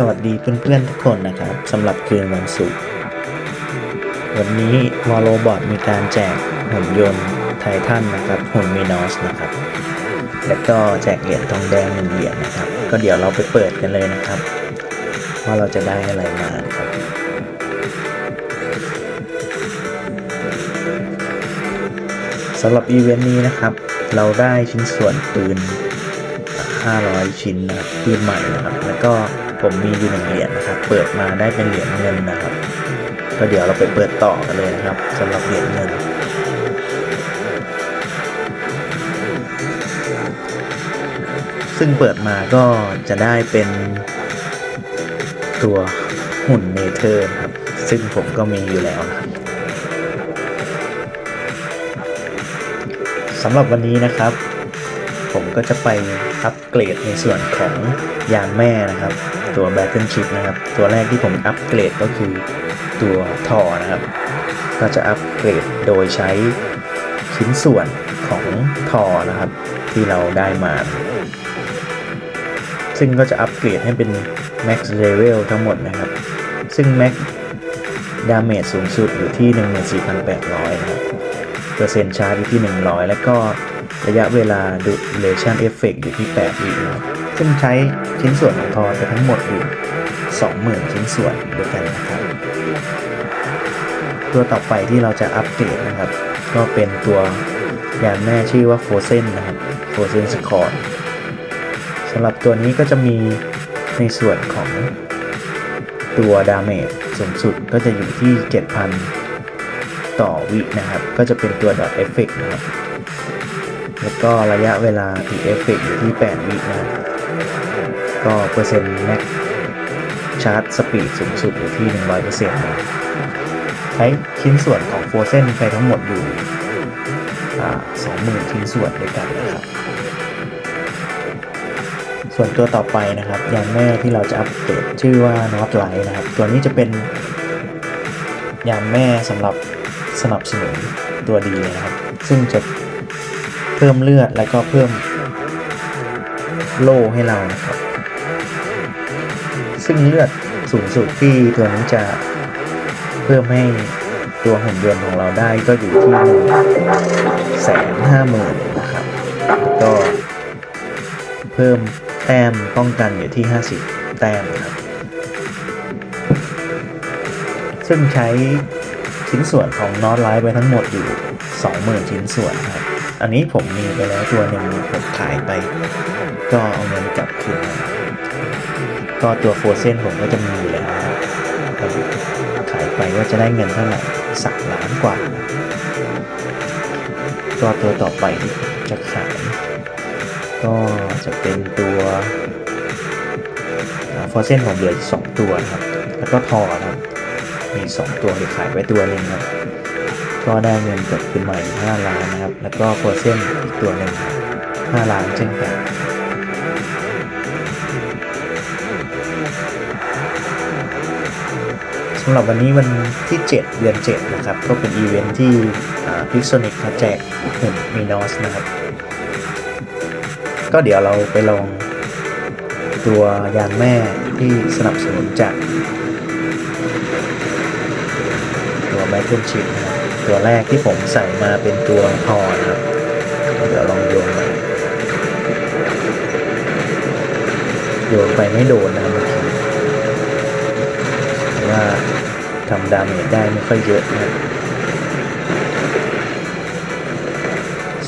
สวัสดีเพื่อนๆทุกคนนะครับสำหรับคืนวันศุกร์วันนี้วอลโลบอทมีการแจกหุ่นยนต์ไททันนะครับหุ่นมินอสนะครับ แล้วก็แจกเหรียญทองแดงหนึ่งเหรียญนะครับ ก็เดี๋ยวเราไปเปิดกันเลยนะครับ ว่าเราจะได้อะไรมาครับสำหรับอีเวนต์นี้นะครับ เราได้ชิ้นส่วนปืน 500 ชิ้นนะครับปืนใหม่นะครับ แล้วก็ ผมมีอยู่หนึ่งเหรียญนะครับ เปิดมาได้เป็นเหรียญเงินนะครับ ก็เดี๋ยวเราไปเปิดต่อกันเลยนะครับสำหรับเหรียญเงินซึ่งเปิดมาก็จะได้เป็นตัวหุ่นเนเธอร์ครับ ซึ่งผมก็มีอยู่แล้วนะครับสำหรับวันนี้นะครับ ก็จะไปอัปเกรดในส่วนของยานแม่นะครับ ตัว Battle Chip นะครับ ตัวแรกที่ผมอัปเกรดก็คือตัวทอนะครับ ก็จะอัปเกรดโดยใช้ชิ้นส่วนของทอนะครับ ที่เราได้มา ซึ่งก็จะอัปเกรดให้เป็น Max Level ทั้งหมดนะครับ ซึ่ง Max Damage สูงสุดอยู่ที่ 14,800นะครับเปอร์เซ็นต์ชาร์จอยู่ที่ 100 แล้วก็ ระยะเวลา duration effect อยู่ที่ 8 วินะครับซึ่งใช้ชิ้นส่วนของทอไปทั้งหมดอยู่ 20,000 ชิ้นส่วนด้วยกันนะครับ ตัวต่อไปที่เราจะอัปเกรดนะครับ ก็เป็นตัวยานแม่ชื่อว่า Frozen นะครับ Frozen Score สำหรับตัวนี้ก็จะมีในส่วนของตัวดาเมจสูงสุดก็จะอยู่ที่ 7,000 ต่อวินะครับ ก็จะเป็นตัว dot effect นะครับ แล้วก็ระยะเวลาที่เอฟเฟกอยู่ที่ 8 วินะก็เปอร์เซ็นต์แม็กชาร์จสปีดสูงสุดอยู่ที่ 100%นะครับใช้ชิ้นส่วนของโฟเซนไปทั้งหมดอยู่20,000 ชิ้นส่วนด้วยกันนะครับ ส่วนตัวต่อไปนะครับยานแม่ที่เราจะอัปเกรดชื่อว่า North Light นะครับ ตัวนี้จะเป็นยานแม่สำหรับสนับสนุนตัวดีเลยนะครับ ซึ่งจะ เพิ่มเลือดแล้วก็เพิ่มโล่ให้เรานะครับ ซึ่งเลือดสูงสุดที่ตัวนี้จะเพิ่มให้ตัวหุ่นยนต์ของเราได้ก็อยู่ที่แสนห้าหมื่นนะครับ ก็เพิ่มแต้มป้องกันอยู่ที่ 50 แต้มครับ ซึ่งใช้ชิ้นส่วนของนอตไลท์ไปทั้งหมดอยู่ 20,000 ชิ้นส่วนครับ อันนี้ผมมีไปแล้วตัวหนึ่งผมขายไป ก็เอาเงินกลับคืนก็ตัวโฟเซนผมก็จะมีอยู่แล้วขายไปว่าจะได้เงินเท่าไหร่สามล้านกว่าก็ตัวต่อไปที่จะขายก็จะเป็นตัวฟอเซนผมเหลือสองตัวครับ แล้วก็ทอครับ มีสองตัวที่ขายไปตัวหนึ่งครับ ก็ได้เงินกลับขึ้นมาอีกห้าล้านนะครับ แล้วก็เปอร์เซ็นต์อีกตัวหนึ่งห้าล้านเช่นกันสำหรับวันนี้วันที่ 7 เดือน 7 นะครับ ก็เป็นอีเวนท์ที่พิกโซนิกเขาแจกหุ่นมีนอสนะครับ ก็เดี๋ยวเราไปลองตัวยานแม่ที่สนับสนุนจากตัวแบทเทิลชิพนะครับ ตัวแรกที่ผมใส่มาเป็นตัวทอครับเดี๋ยวลองโยนไปโยนไปไม่โดนนะเมื่อกี้ว่าทำดาเมจได้ไม่ค่อยเยอะนะ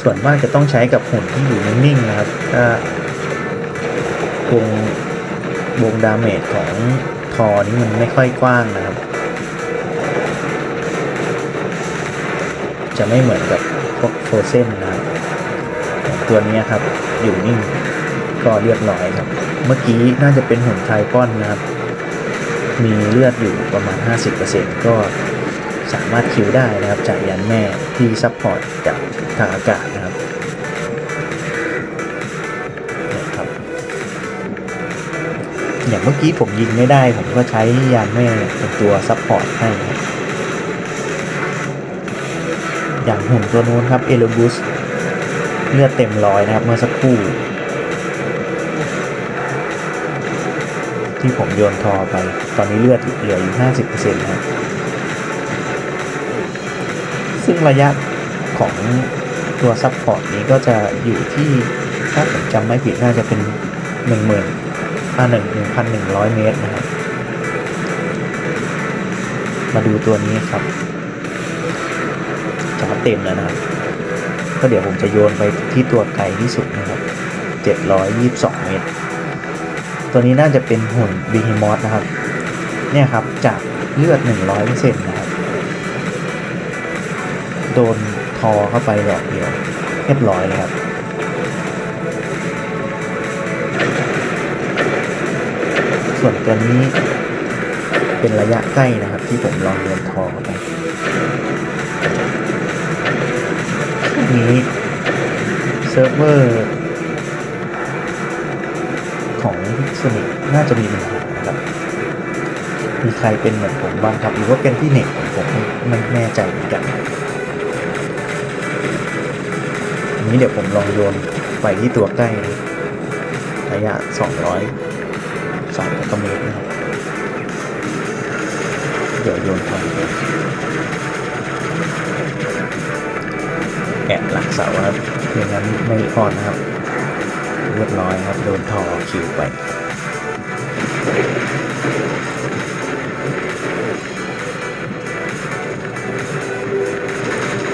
ส่วนมากจะต้องใช้กับหุ่นที่อยู่นิ่งๆนะครับถ้าวงวงดาเมจของทอนี้มันไม่ค่อยกว้างนะครับ จะไม่เหมือนกับพวกโฟเซนนะครับตัวนี้ครับอยู่นิ่งก็เรียบร้อยครับ เมื่อกี้น่าจะเป็นหุ่นไทปอนนะครับ มีเลือดอยู่ประมาณ 50%ก็สามารถคิวได้นะครับจากยันแม่ที่ซัพพอร์ตจากทางอากาศนะครับนะครับ อย่างเมื่อกี้ผมยิงไม่ได้ ผมก็ใช้ยานแม่เป็นตัวซัพพอร์ตให้ครับ อย่างหุ่นตัวนู้นครับเอลบุสเลือดเต็มร้อยนะครับเมื่อสักครู่ ที่ผมโยนทอไป ตอนนี้เลือดเหลืออยู่ 50%นะครับซึ่งระยะของตัวซับพอร์ตนี้ก็จะอยู่ที่ถ้าผมจำไม่ผิดน่าจะเป็น 1 0 0 0 0อ่าหนึ่งหนึ่งพันหนึ่งร้อยเมตรนะครับ มาดูตัวนี้ครับ ชาร์จเต็มแล้วนะครับก็เดี๋ยวผมจะโยนไปที่ตัวไกลที่สุดนะครับ 722 เมตร ตัวนี้น่าจะเป็นหุ่นบีฮิมอสนะครับ เนี่ยครับจากเลือด 100%นะครับ โดนทอเข้าไปดอกเดียวเรียบร้อยเลยครับส่วนตัวนี้เป็นระยะใกล้นะครับ ที่ผมลองโยนทอเข้าไป ซิร์ฟเวอร์ของสนิทน่าจะมีปัญหานะครับ มีใครเป็นเหมือนผมบ้างครับ หรือว่าเป็นที่เน็ตของผมไม่แน่ใจเหมือนกันอันนี้เดี๋ยวผมลองโยนไปที่ตัวใกล้นะระยะ 200 2กิโลเมตรนะครับ เดี๋ยวโยนไปแอบหลักเสาครับ อย่างนั้นไม่พอนะครับ เรียบร้อยครับ โดนทอคิวไป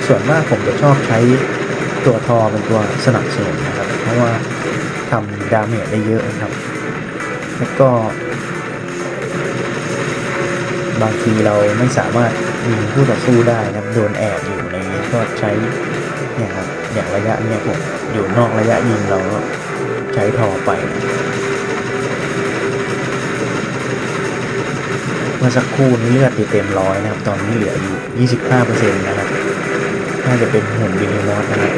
ส่วนมากผมจะชอบใช้ตัวทอเป็นตัวสนับสนุนนะครับ เพราะว่าทำดาเมจได้เยอะนะครับ แล้วก็ บางทีเราไม่สามารถยิงผู้ต่อสู้ได้นะครับ โดนแอบอยู่อะไรเงี้ยก็ใช้เนี่ยครับ อย่างระยะเนี่ยผมอยู่นอกระยะยิงเราก็ใช้ทอไป เมื่อสักครู่นี้เลือดอยู่เต็มร้อยนะครับ ตอนนี้เหลืออยู่ 25%นะครับ น่าจะเป็นหุ่นบินิมอสนะครับ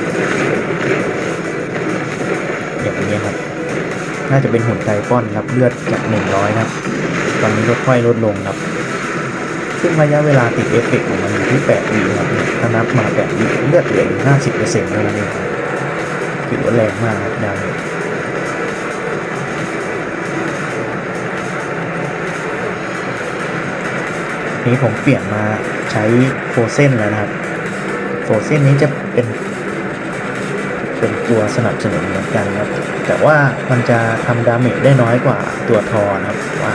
อย่างนี้ครับ น่าจะเป็นหุ่นไทป้อนครับเลือดจาก 100 นะครับ ตอนนี้ลดค่อยลดลงครับ ซึ่งระยะเวลาติดเอฟเฟกของมันอยู่ที่8วิครับถ้านับมา8วิเลือดเหลืออยู่50%เท่านั้นเองครับถือว่าแรงมากครับดาวเมจนี้ผมเปลี่ยนมาใช้โฟเซนแล้วนะครับโฟเซนนี้จะเป็น เป็นตัวสนับสนุนเหมือนกันครับแต่ว่ามันจะทำดาเมจได้น้อยกว่าตัวทอนะครับว่า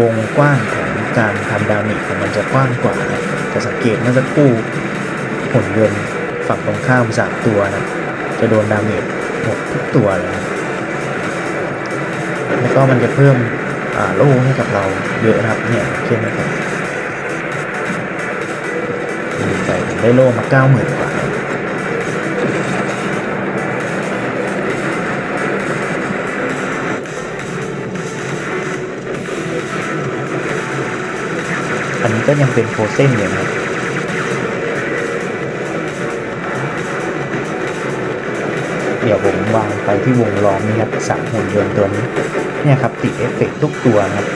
วงกว้างของ การทำดาเมจของมันจะกว้างกว่านะจะสังเกตเมื่อสักครู่หุ่นยนต์ฝั่งตรงข้ามสามตัวนะจะโดนดาเมจหมดทุกตัวเลยนะแล้วก็มันจะเพิ่มโล่ให้กับเราเยอะนะครับเนี่ยเช่นนะครับดูไปได้โล่มาเก้าหมื่นกว่า ก็ยังเป็นโฟเซนอยู่นะเดี๋ยวผมวางไปที่วงล้อมนี่ครับสามหุ่นยนต์ตัวนี้เนี่ยครับติดเอฟเฟกต์ทุกตัวนะครับ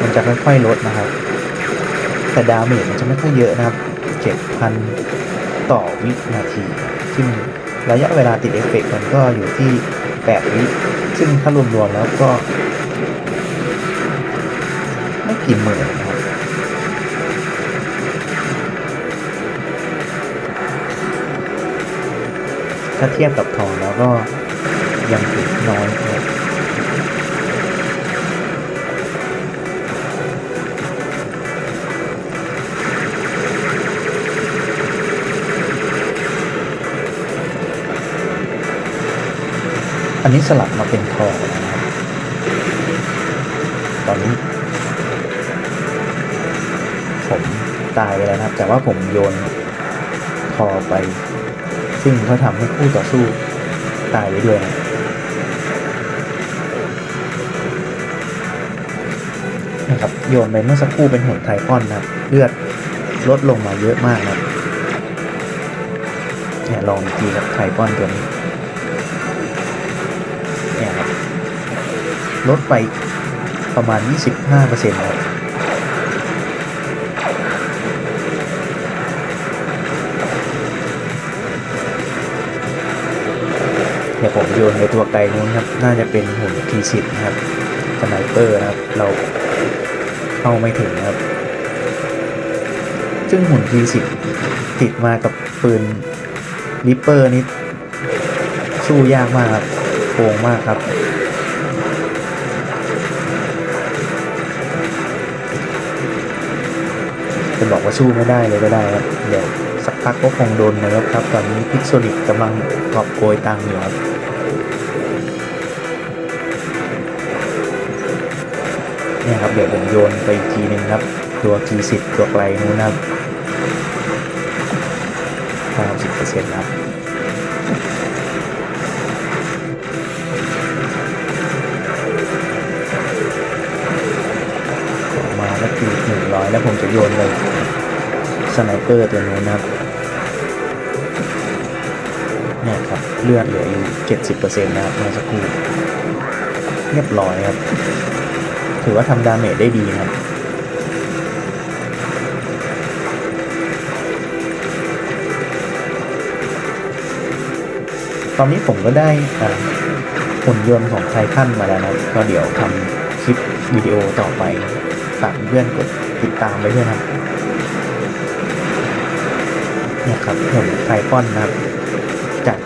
มันจะค่อยๆลดนะครับ แต่ดาเมจมันจะไม่ค่อยเยอะนะครับเจ็ดพันต่อวินาที ซึ่งระยะเวลาติดเอฟเฟกต์มันก็อยู่ที่แปดวิซึ่งถ้ารวมๆแล้วก็ ไม่กี่หมื่นนะ ถ้าเทียบกับทองแล้วก็ยังถือน้อยนะครับอันนี้สลับมาเป็นทองนะครับตอนนี้ ผมตายไปแล้วนะครับ แต่ว่าผมโยนทอไป ซึ่งเขาทำให้คู่ต่อสู้ตายไปด้วยนะนะครับโยนไปเมื่อสักครู่เป็นหุ่นไทปอนนะเลือดลดลงมาเยอะมากนะเนี่ยลองอีกทีครับไทปอนตัวนี้เนี่ยครับลดไปประมาณ 25%ครับ ดี๋ยวผมโยนในตัวไกลนู้นครับ น่าจะเป็นหุ่นทีสิบนะครับสไนเปอร์นะครับ เราเข้าไม่ถึงนะครับ ซึ่งหุ่น T10 ติดมากับปืนริปเปอร์นี่สู้ยากมากครับโกงมากครับ จะบอกว่าสู้ไม่ได้เลยก็ได้ครับ เดี๋ยวสักพักก็คงโดนนะครับครับ ตอนนี้พิกโซลิกกำลังกอบโกยตังอยู่ครับ นี่ครับเดี๋ยวผมโยนไปกทีหนึ่งครับ ตัว G10 ตัวไกลนู้นครับ90%ครับออกมาแล้วคือหนึ่งร้อยแล้วผมจะโยนเลยสไนเปอร์ตัวนู้นนะครับเนี่ยครับเลือดเหลืออยู่เจ็ดสิบเปอร์เซ็นต์นะครับเมื่อสักครู่เรียบร้อยครับ ถือว่าทำดาเมจได้ดีนะครับตอนนี้ผมก็ได้อุ่นยนต์ของไททันมาแล้วนะครับก็เดี๋ยวทำคลิปวิดีโอต่อไปฝากเพื่อนกดติดตามไว้ด้วยนะครับเนี่ยครับหุ่นไทฟอนนะครับ จาก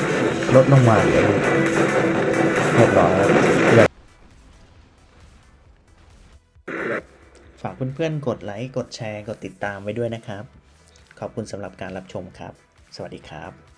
70 ลดลงมาเหลืออยู่เรียบร้อย ฝากเพื่อนๆ กดไลค์ กดแชร์ กดติดตามไว้ด้วยนะครับ ขอบคุณสำหรับการรับชมครับ สวัสดีครับ